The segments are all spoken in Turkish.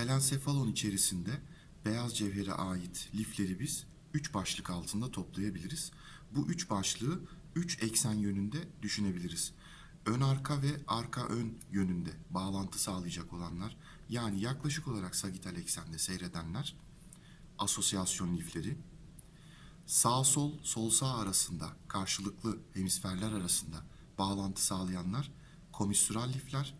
Telensefalon içerisinde beyaz cevhere ait lifleri biz üç başlık altında toplayabiliriz. Bu üç başlığı üç eksen yönünde düşünebiliriz. Ön arka ve arka ön yönünde bağlantı sağlayacak olanlar yani yaklaşık olarak sagital eksende seyredenler asosyasyon lifleri, sağ sol sol sağ arasında karşılıklı hemisferler arasında bağlantı sağlayanlar komissüral lifler,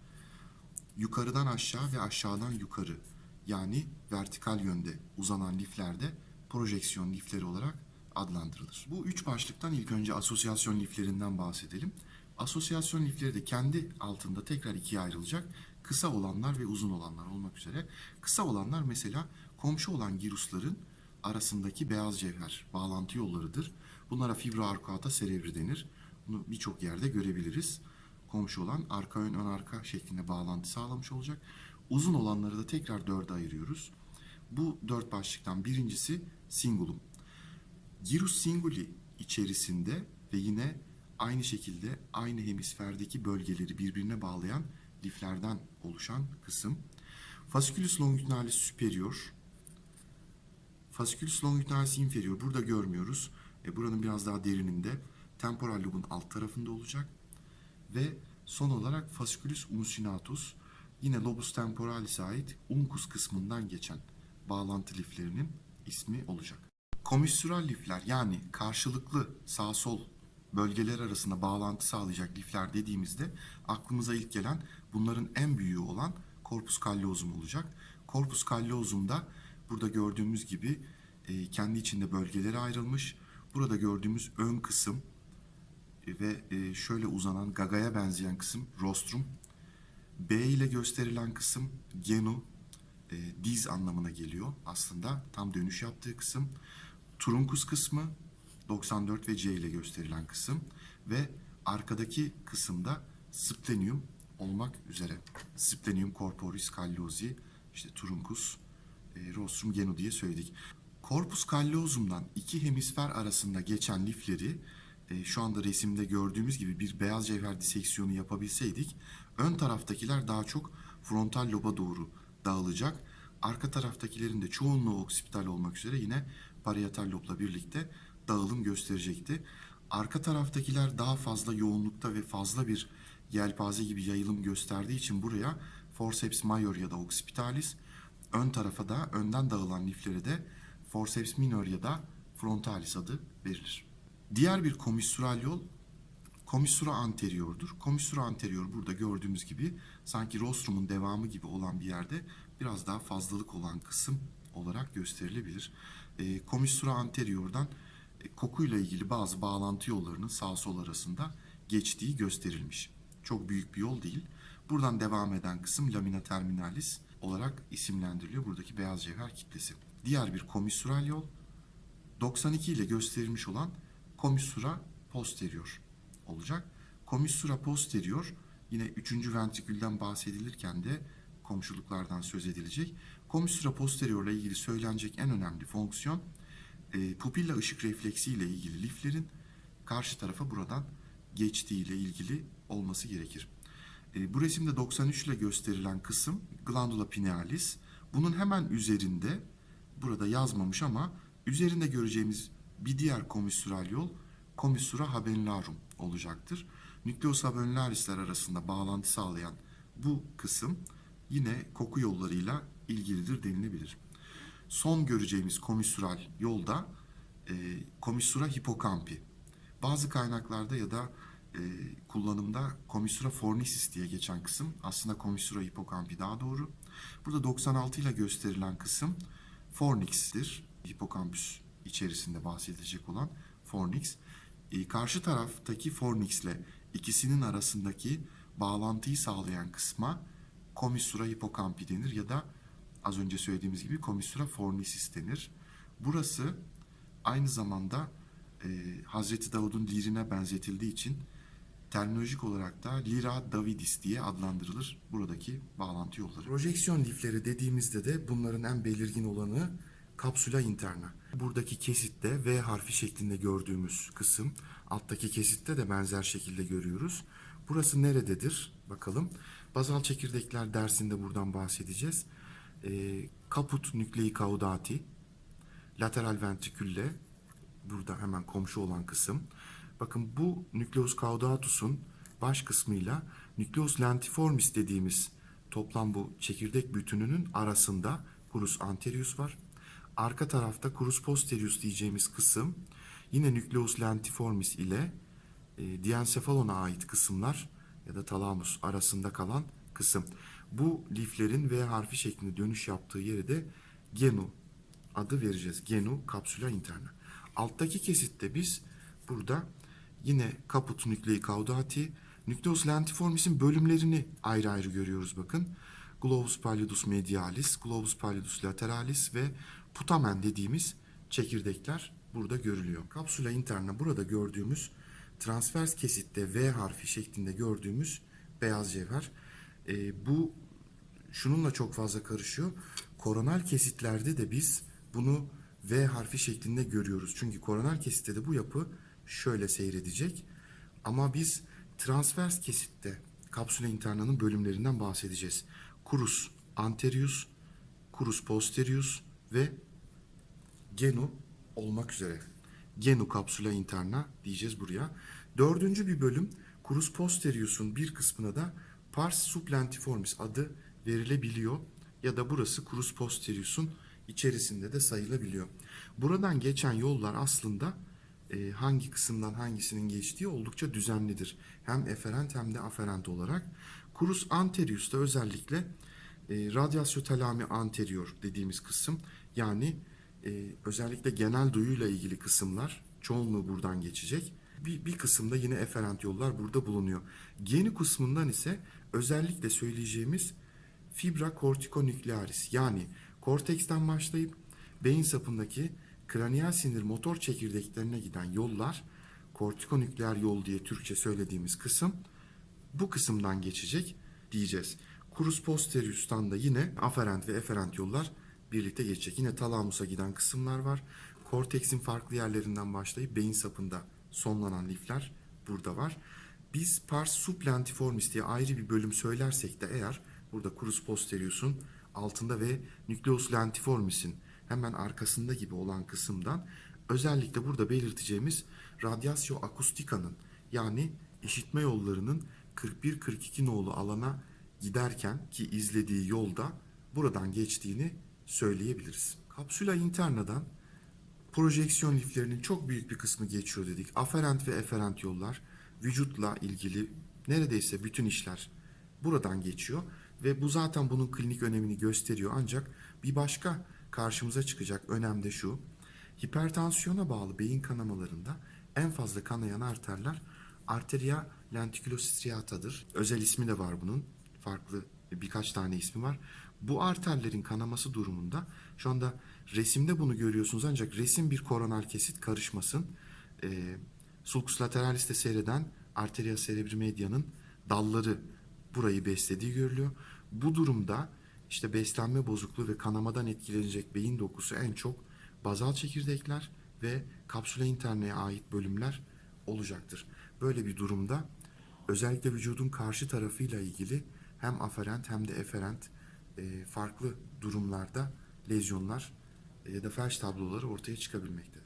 yukarıdan aşağı ve aşağıdan yukarı yani vertikal yönde uzanan liflerde projeksiyon lifleri olarak adlandırılır. Bu üç başlıktan ilk önce asosyasyon liflerinden bahsedelim. Asosyasyon lifleri de kendi altında tekrar ikiye ayrılacak. Kısa olanlar ve uzun olanlar olmak üzere. Kısa olanlar mesela komşu olan girusların arasındaki beyaz cevher bağlantı yollarıdır. Bunlara fibra arcuata cerebri denir. Bunu birçok yerde görebiliriz. Komşu olan arka ön ön arka şeklinde bağlantı sağlamış olacak. Uzun olanları da tekrar dörde ayırıyoruz. Bu dört başlıktan birincisi singulum. Gyrus singuli içerisinde ve yine aynı şekilde aynı hemisferdeki bölgeleri birbirine bağlayan liflerden oluşan kısım. Fasciculus longitudinalis superior, Fasciculus longitudinalis inferior burada görmüyoruz. E, buranın biraz daha derininde temporal lobun alt tarafında olacak. Ve son olarak fasciculus uncinnatus yine lobus temporalis'e ait uncus kısmından geçen bağlantı liflerinin ismi olacak. Komissüral lifler yani karşılıklı sağ sol bölgeler arasında bağlantı sağlayacak lifler dediğimizde aklımıza ilk gelen bunların en büyüğü olan corpus callosum olacak. Corpus callosum'da burada gördüğümüz gibi e, kendi içinde bölgelere ayrılmış. Burada gördüğümüz ön kısım ve e, şöyle uzanan gagaya benzeyen kısım rostrum. B ile gösterilen kısım genu, e, diz anlamına geliyor aslında. Tam dönüş yaptığı kısım. Trunkus kısmı 94 ve C ile gösterilen kısım ve arkadaki kısımda splenium olmak üzere. Splenium corporis callosi, işte truncus, e, rostrum genu diye söyledik. Corpus callosum'dan iki hemisfer arasında geçen lifleri şu anda resimde gördüğümüz gibi bir beyaz cevher diseksiyonu yapabilseydik ön taraftakiler daha çok frontal loba doğru dağılacak. Arka taraftakilerin de çoğunluğu oksipital olmak üzere yine parietal lobla birlikte dağılım gösterecekti. Arka taraftakiler daha fazla yoğunlukta ve fazla bir yelpaze gibi yayılım gösterdiği için buraya forceps major ya da occipitalis, ön tarafa da önden dağılan liflere de forceps minor ya da frontalis adı verilir. Diğer bir komissüral yol komissura anteriordur. Komissura anterior burada gördüğümüz gibi sanki rostrum'un devamı gibi olan bir yerde biraz daha fazlalık olan kısım olarak gösterilebilir. E, komissura anteriordan e, kokuyla ilgili bazı bağlantı yollarının sağ sol arasında geçtiği gösterilmiş. Çok büyük bir yol değil. Buradan devam eden kısım lamina terminalis olarak isimlendiriliyor. Buradaki beyaz cevher kitlesi. Diğer bir komissüral yol 92 ile gösterilmiş olan komissura posterior olacak. Komissura posterior yine 3. ventrikülden bahsedilirken de komşuluklardan söz edilecek. Komissura posterior ile ilgili söylenecek en önemli fonksiyon e, pupilla ışık refleksi ile ilgili liflerin karşı tarafa buradan geçtiği ile ilgili olması gerekir. E, bu resimde 93 ile gösterilen kısım glandula pinealis. Bunun hemen üzerinde burada yazmamış ama üzerinde göreceğimiz bir diğer komissüral yol komissura habellarum olacaktır. Nükleus habellarisler arasında bağlantı sağlayan bu kısım yine koku yollarıyla ilgilidir denilebilir. Son göreceğimiz komissüral yolda e, komissura hipokampi. Bazı kaynaklarda ya da e, kullanımda komissura fornicis diye geçen kısım aslında komissura hipokampi daha doğru. Burada 96 ile gösterilen kısım fornix'tir. Hipokampüs içerisinde bahsedilecek olan fornix. E, karşı taraftaki fornix ile ikisinin arasındaki bağlantıyı sağlayan kısma komissura hipokampi denir ya da az önce söylediğimiz gibi komissura fornicis denir. Burası aynı zamanda e, Hazreti Davud'un lirine benzetildiği için terminolojik olarak da lira davidis diye adlandırılır buradaki bağlantı yolları. Projeksiyon lifleri dediğimizde de bunların en belirgin olanı kapsula interna. Buradaki kesitte V harfi şeklinde gördüğümüz kısım, alttaki kesitte de benzer şekilde görüyoruz. Burası nerededir? Bakalım. Bazal çekirdekler dersinde buradan bahsedeceğiz. e, kaput nüklei caudati, lateral ventrikülle burada hemen komşu olan kısım. Bakın bu nucleus caudatus'un baş kısmıyla nucleus lentiformis dediğimiz toplam bu çekirdek bütününün arasında curus anterius var. Arka tarafta curus posterius diyeceğimiz kısım yine nucleus lentiformis ile e, diencephalon'a ait kısımlar ya da talamus arasında kalan kısım. Bu liflerin V harfi şeklinde dönüş yaptığı yere de genu adı vereceğiz. Genu capsula interna. Alttaki kesitte biz burada yine caput nuclei caudati, nucleus lentiformis'in bölümlerini ayrı ayrı görüyoruz bakın. Globus pallidus medialis, globus pallidus lateralis ve putamen dediğimiz çekirdekler burada görülüyor. Kapsula interna burada gördüğümüz transvers kesitte V harfi şeklinde gördüğümüz beyaz cevher. Ee, bu şununla çok fazla karışıyor. Koronal kesitlerde de biz bunu V harfi şeklinde görüyoruz. Çünkü koronal kesitte de bu yapı şöyle seyredecek. Ama biz transvers kesitte kapsüle internanın bölümlerinden bahsedeceğiz. Curus anterius, curus posterius ve genu olmak üzere. Genu capsula interna diyeceğiz buraya. Dördüncü bir bölüm curus posterius'un bir kısmına da pars suplentiformis adı verilebiliyor. Ya da burası curus posterius'un içerisinde de sayılabiliyor. Buradan geçen yollar aslında e, hangi kısımdan hangisinin geçtiği oldukça düzenlidir. Hem eferent hem de aferent olarak. Curus anterius'ta özellikle e, radyasyo telami anterior dediğimiz kısım yani e, özellikle genel duyuyla ilgili kısımlar çoğunluğu buradan geçecek. Bir, bir kısımda yine eferent yollar burada bulunuyor. Geni kısmından ise özellikle söyleyeceğimiz fibra corticonüklearis yani korteksten başlayıp beyin sapındaki kraniyal sinir motor çekirdeklerine giden yollar kortikonükleer yol diye Türkçe söylediğimiz kısım bu kısımdan geçecek diyeceğiz. Curus posterius'tan da yine aferent ve eferent yollar birlikte geçecek. Yine talamusa giden kısımlar var. Korteksin farklı yerlerinden başlayıp beyin sapında sonlanan lifler burada var. Biz pars suplentiformis diye ayrı bir bölüm söylersek de eğer burada curus posterius'un altında ve nucleus lentiformis'in hemen arkasında gibi olan kısımdan özellikle burada belirteceğimiz radyasyo akustika'nın yani işitme yollarının 41-42 nolu alana giderken ki izlediği yolda buradan geçtiğini söyleyebiliriz. Kapsula internadan projeksiyon liflerinin çok büyük bir kısmı geçiyor dedik. Aferent ve eferent yollar vücutla ilgili neredeyse bütün işler buradan geçiyor ve bu zaten bunun klinik önemini gösteriyor ancak bir başka karşımıza çıkacak önem de şu. Hipertansiyona bağlı beyin kanamalarında en fazla kanayan arterler arteria lenticulostriatadır. Özel ismi de var bunun. Farklı birkaç tane ismi var. Bu arterlerin kanaması durumunda şu anda resimde bunu görüyorsunuz ancak resim bir koronal kesit karışmasın. Ee, sulcus lateralis'te seyreden arteria cerebri media'nın dalları burayı beslediği görülüyor. Bu durumda işte beslenme bozukluğu ve kanamadan etkilenecek beyin dokusu en çok bazal çekirdekler ve kapsüle interneye ait bölümler olacaktır. Böyle bir durumda özellikle vücudun karşı tarafıyla ilgili hem aferent hem de eferent e, farklı durumlarda lezyonlar e, ya da felç tabloları ortaya çıkabilmektedir.